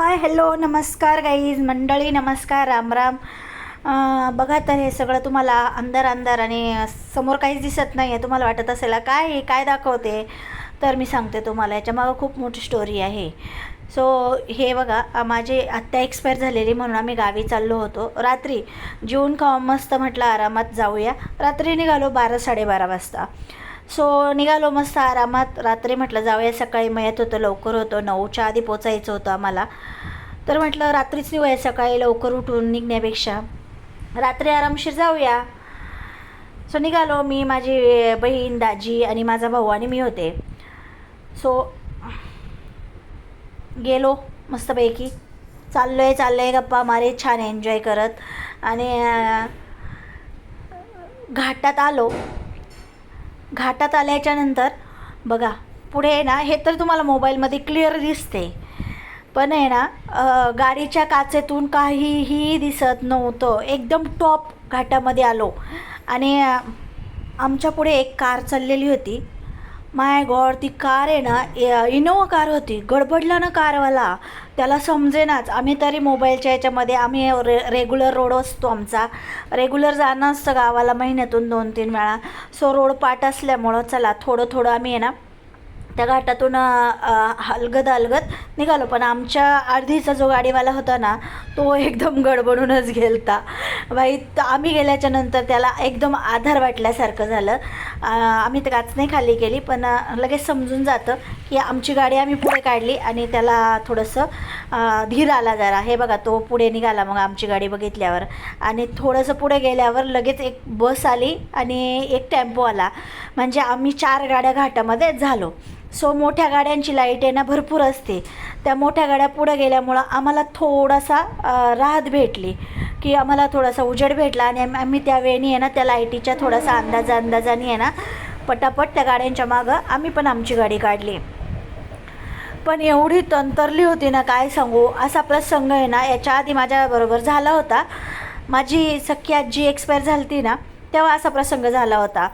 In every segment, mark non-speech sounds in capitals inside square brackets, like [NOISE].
Hi hello नमस्कार guys मंडळी नमस्कार राम राम. बघा तर हे सगळं तुम्हाला अंधार अंधार आणि समोर काहीच दिसत नाही आहे तुम्हाला वाटत असेल काय हे? काय दाखवते? तर मी सांगते तुम्हाला याच्यामागं खूप मोठी स्टोरी आहे. सो हे बघा माझे माझी आत्या एक्सपायर झालेली म्हणून आम्ही गावी चाललो होतो. रात्री जेवून खाऊ मस्त म्हटलं आरामात जाऊया. रात्री निघालो बारा साडेबारा वाजता. सो निघालो मस्त आरामात. रात्री म्हटलं जाऊया सकाळी. मयत होतं लवकर होतं. नऊच्या आधी पोचायचं होतं आम्हाला. तर म्हटलं रात्रीच निघूया सकाळी लवकर उठून निघण्यापेक्षा. रात्री आरामशीर जाऊया. सो निघालो मी माझी बहीण दाजी आणि माझा भाऊ आणि मी होते. सो गेलो मस्तपैकी. चाललो आहे चाललो आहे गप्पा मारे छान एन्जॉय करत. आणि घाटात आलो. घाटात आल्याच्यानंतर बघा पुढे आहे ना हे तर तुम्हाला मोबाईलमध्ये क्लिअर दिसते. पण आहे ना गाडीच्या काचेतून काहीही दिसत नव्हतं. एकदम टॉप घाटामध्ये आलो. आणि आमच्या पुढे एक कार चाललेली होती. माय गॉड ती कार आहे ना इनोवा कार होती. गडबडला ना कारवाला. त्याला समजेनाच. आम्ही तरी मोबाईलच्या याच्यामध्ये आम्ही रे रेग्युलर रोड असतो आमचा. रेग्युलर जाणं असतं गावाला महिन्यातून दोन तीन वेळा. सो रोड पाट असल्यामुळं चला थोडं थोडं आम्ही आहे ना त्या घाटातून अ, अ, हलगत हलगत निघालो. पण आमच्या अर्धीचा जो गाडीवाला होता ना तो एकदम गडबडूनच गेलता. बाई आम्ही गेल्याच्यानंतर त्याला एकदम आधार वाटल्यासारखं झालं. आम्ही तर काच नाही खाली केली पण लगेच समजून जातं की आमची गाडी आम्ही पुढे काढली आणि त्याला थोडंसं धीर आला जरा. हे बघा तो पुढे निघाला मग आमची गाडी बघितल्यावर. आणि थोडंसं पुढे गेल्यावर लगेच एक बस आली आणि एक टेम्पो आला. म्हणजे आम्ही चार गाड्या घाटामध्ये झालो. सो मोठ्या गाड्यांची लाइट आहे ना भरपूर असते. त्या मोठ्या गाड्या पुढं गेल्यामुळं आम्हाला थोडासा राहत भेटली की आम्हाला थोडासा उजेड भेटला आणि आम्ही त्या वेळी आहे ना त्या लाईटीच्या थोडासा अंदाजा अंदाजाने आहे ना पटापट त्या गाड्यांच्या मागं आम्ही पण आमची गाडी काढली. पण एवढी तंतरली होती ना काय सांगू? असा प्रसंग आहे ना याच्या आधी माझ्याबरोबर झाला होता. माझी सख्खी आजी एक्सपायर झाली होती ना तेव्हा असा प्रसंग झाला होता.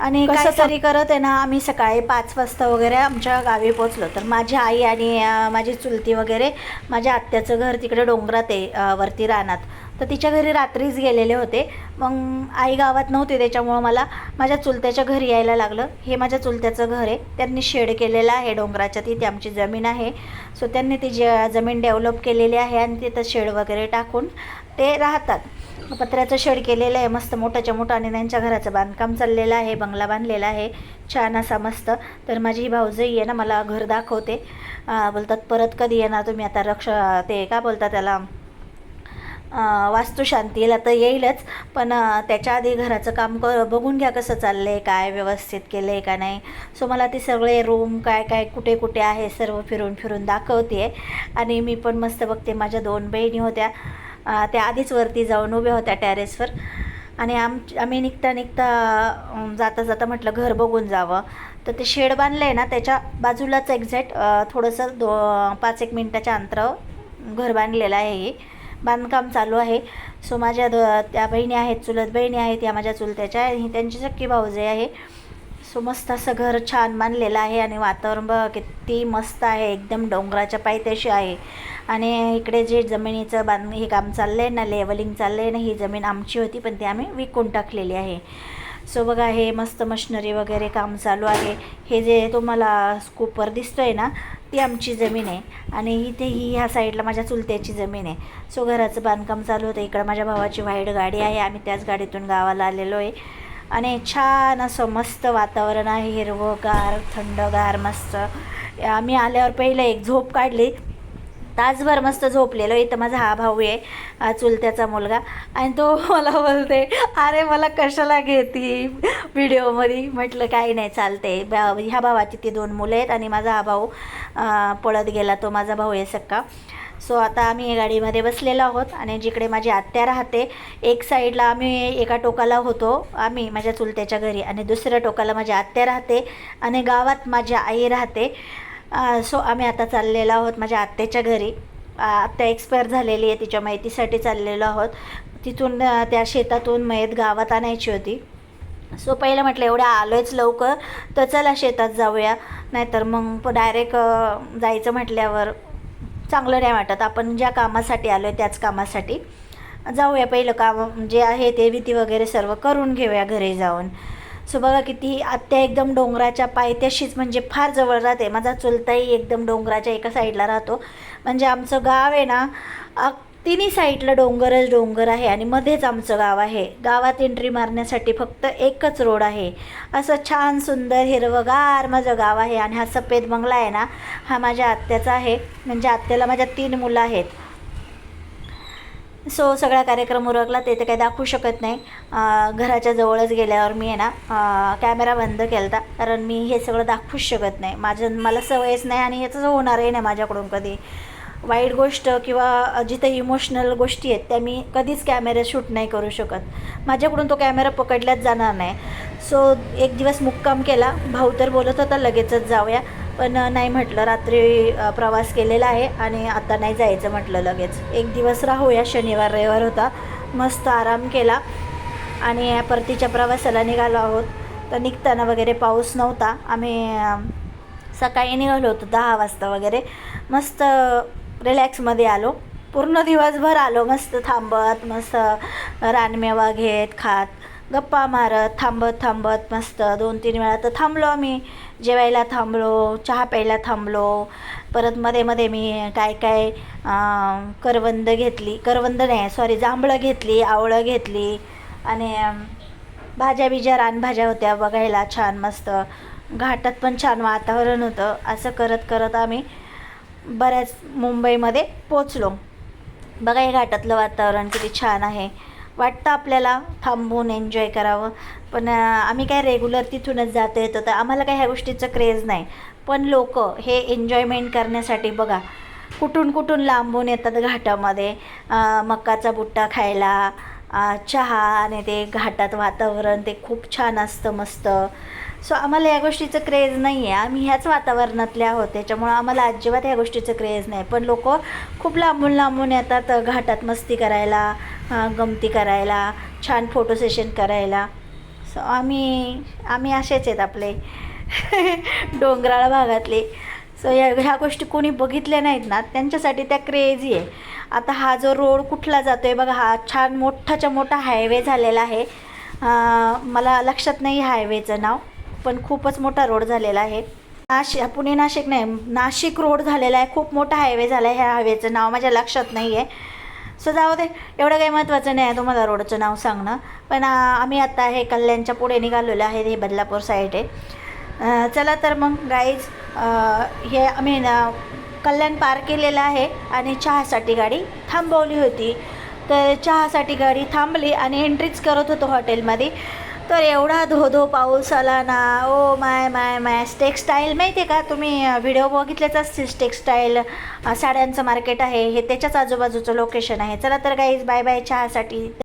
आणि कसं तरी करत आहे ना आम्ही सकाळी पाच वाजता वगैरे आमच्या गावी पोचलो तर माझी आई आणि माझी चुलती वगैरे माझ्या आत्याचं घर तिकडे डोंगरात आहे वरती रानात. तर तिच्या घरी रात्रीच गेलेले होते. मग आई गावात नव्हती त्याच्यामुळं मला माझ्या चुलत्याच्या घरी यायला लागलं. हे माझ्या चुलत्याचं घर आहे. त्यांनी शेड केलेलं आहे डोंगराच्या तिथे आमची जमीन आहे. सो त्यांनी ती ज जमीन डेव्हलप केलेली आहे आणि तिथं शेड वगैरे टाकून ते राहतात. पत्र्याचं शेड केलेलं आहे मस्त मोठ्याच्या मोठं आणि त्यांच्या घराचं बांधकाम चाललेलं आहे बंगला बांधलेला आहे छान असा मस्त. तर माझी ही भाऊजई आहे ना मला घर दाखवते. बोलतात परत कधी येणार तुम्ही? आता रक्ष ते का बोलतात त्याला? वास्तुशांतीला तर येईलच पण त्याच्या आधी घराचं काम कर बघून घ्या कसं चाललं आहे काय व्यवस्थित केलं आहे का नाही. सो मला ते सगळे रूम काय काय कुठे कुठे आहे सर्व फिरून फिरून दाखवते आणि मी पण मस्त बघते माझ्या दोन बहिणी होत्या. त्या आधीच वरती जाऊन उभ्या होत्या टॅरेसवर आणि आम आम्ही निघता निघता जाता जाता म्हटलं घर बघून जावं. तर ते शेड बांधलं आहे ना त्याच्या बाजूलाच एक्झॅक्ट थोडंसं दो पाच एक मिनटाच्या अंतरावर घर बांधलेलं आहे हे. बांधकाम चालू आहे. सो माझ्या द त्या बहिणी आहेत चुलत बहिणी आहेत या माझ्या चुलत्याच्या आणि त्यांची सक्की भाऊजे आहे. सो मस्त असं घर छान बांधलेलं आहे आणि वातावरण बघ किती मस्त आहे. एकदम डोंगराच्या पायथ्याशी आहे. आणि इकडे जे जमिनीचं बांध हे काम चाललं आहे ना लेवलिंग चाललं आहे ना ही जमीन आमची होती पण ती आम्ही विकून टाकलेली आहे. सो बघा हे मस्त मशनरी वगैरे काम चालू आहे. हे जे तुम्हाला स्कूपर दिसतो आहे ना ती आमची जमीन आहे. आणि इथे ही ह्या साईडला माझ्या चुलत्याची जमीन आहे. सो घराचं बांधकाम चालू होतं. इकडं माझ्या भावाची व्हाईट गाडी आहे. आम्ही त्याच गाडीतून गावाला आलेलो आहे. आणि छान असं मस्त वातावरण आहे हिरवंगार थंडगार मस्त. आम्ही आल्यावर पहिलं एक झोप काढली. तासभर मस्त झोपलेलो. इथं माझा हा भाऊ आहे चुलत्याचा मुलगा. आणि तो मला बोलते अरे मला कशाला घेती व्हिडिओमध्ये? म्हटलं काही नाही चालते बा- ह्या भावाची ती दोन मुलं आहेत आणि माझा हा भाऊ पळत गेला. तो माझा भाऊ आहे सक्का सो आता आम्ही गाडीमध्ये बसलेलो आहोत आणि जिकडे माझी आत्या राहते एक साईडला आम्ही एका टोकाला होतो आम्ही माझ्या चुलत्याच्या घरी आणि दुसऱ्या टोकाला माझी आत्या राहते आणि गावात माझी आई राहते. सो आम्ही आता चाललेलो आहोत माझ्या आत्याच्या घरी. आत्या एक्सपायर झालेली आहे तिच्या माहितीसाठी चाललेलो आहोत. तिथून त्या शेतातून मयत गावात आणायची होती. सो पहिलं म्हटलं एवढ्या आलोयच लवकर तर चला शेतात जाऊया. नाहीतर मग डायरेक्ट जायचं म्हटल्यावर चांगलं नाही वाटत. आपण ज्या कामासाठी आलो आहे त्याच कामासाठी जाऊया. पहिलं काम जे आहे ते भीती वगैरे सर्व करून घेऊया घरी जाऊन. सो बघा किती आत्या एकदम डोंगराच्या पायथ्याशीच म्हणजे फार जवळ राहते. माझा चुलताही एकदम डोंगराच्या एका साईडला राहतो. म्हणजे आमचं गाव आहे ना तिन्ही साईडला डोंगरच डोंगर आहे आणि मध्येच आमचं गाव आहे. गावात एंट्री मारण्यासाठी फक्त एकच रोड आहे. असं छान सुंदर हिरवगार माझं गाव आहे आणि हा सफेद बंगला आहे ना हा माझ्या आत्याचा आहे. म्हणजे आत्याला माझ्या तीन मुलं आहेत. सो सगळा कार्यक्रम उरकला ते तर काही दाखवू शकत नाही. घराच्या जवळच गेल्यावर मी आहे ना कॅमेरा बंद केला होता कारण मी हे सगळं दाखवूच शकत नाही. माझं मला सवयच नाही आणि याचं होणारही नाही माझ्याकडून कधी. वाईट गोष्ट किंवा जिथे इमोशनल गोष्टी आहेत त्या मी कधीच कॅमेरा शूट नाही करू शकत. माझ्याकडून तो कॅमेरा पकडल्याच जाणार नाही. सो एक दिवस मुक्काम केला. भाऊ तर बोलत होता लगेचच जाऊया. पण नाही म्हटलं. रात्री प्रवास केलेला आहे आणि आता नाही जायचं म्हटलं लगेच. एक दिवस राहूया. शनिवार रविवार होता. मस्त आराम केला आणि परतीच्या प्रवासाला निघालो आहोत. तर निघताना वगैरे पाऊस नव्हता. आम्ही सकाळी निघालो होतो दहा वाजता वगैरे. मस्त रिलॅक्समध्ये आलो. पूर्ण दिवसभर आलो मस्त थांबत मस्त रानमेवा घेत खात गप्पा मारत थांबत थांबत मस्त दोन तीन वेळा तर थांबलो आम्ही. जेवायला थांबलो चहा प्यायला थांबलो. परत मध्ये मध्ये मी काय काय करवंद घेतली. करवंद नाही सॉरी जांभळं घेतली आवळं घेतली. आणि भाज्या बिज्या रानभाज्या होत्या बघायला छान मस्त. घाटात पण छान वातावरण होतं. असं करत करत आम्ही बऱ्याच मुंबईमध्ये पोचलो. बघा हे घाटातलं वातावरण किती छान आहे. वाटतं आपल्याला थांबून एन्जॉय करावं. पण आम्ही काय रेग्युलर तिथूनच जातो येतो तर आम्हाला काय ह्या गोष्टीचं क्रेज नाही. पण लोक हे एन्जॉयमेंट करण्यासाठी बघा कुठून कुठून लांबून येतात घाटामध्ये. मक्काचा बुट्टा खायला चहा आणि ते घाटात वातावरण ते खूप छान असतं मस्त. सो आम्हाला या गोष्टीचं क्रेज नाही आहे आम्ही ह्याच वातावरणातले आहोत. त्याच्यामुळं आम्हाला अजिबात ह्या गोष्टीचं क्रेज नाही. पण लोक खूप लांबून लांबून येतात घाटात मस्ती करायला गमती करायला छान फोटो सेशन करायला. सो आम्ही आम्ही असेच आहेत आपले. [LAUGHS] डोंगराळ भागातले. सो या ह्या गोष्टी कोणी बघितल्या नाहीत ना त्यांच्यासाठी त्या क्रेझी आहे आता हा जो रोड कुठला जातो आहे बघा हा छान मोठाच्या मोठा हायवे झालेला आहे. मला लक्षात नाही हायवेचं नाव. पण खूपच मोठा रोड झालेला आहे. नाशिक पुणे नाशिक नाही नाशिक रोड झालेला आहे. खूप मोठा हायवे झाला आहे ह्या हायवेचं नाव माझ्या लक्षात नाही आहे सो जाऊ दे. एवढं काही महत्त्वाचं नाही आहे तुम्हाला रोडचं नाव सांगणं. पण आम्ही आता हे कल्याणच्या पुढे निघालेलो आहे हे बदलापूर साईड आहे चला तर मग गाईज हे आम्ही ना कल्याण पार केलेलं आहे आणि चहासाठी गाडी थांबवली होती. तर चहासाठी गाडी थांबली आणि एंट्रीच करत होतो हॉटेलमध्ये तर एवढा धो धो पाऊस आला ना oh my my my. Textile माहिती आहे का तुम्ही? व्हिडिओ बघितलेच असतील टेक्स्टाईल साड्यांचं मार्केट आहे. हे त्याच्याच आजूबाजूचं लोकेशन आहे. चला तर गाईज बाय बाय चहासाठी.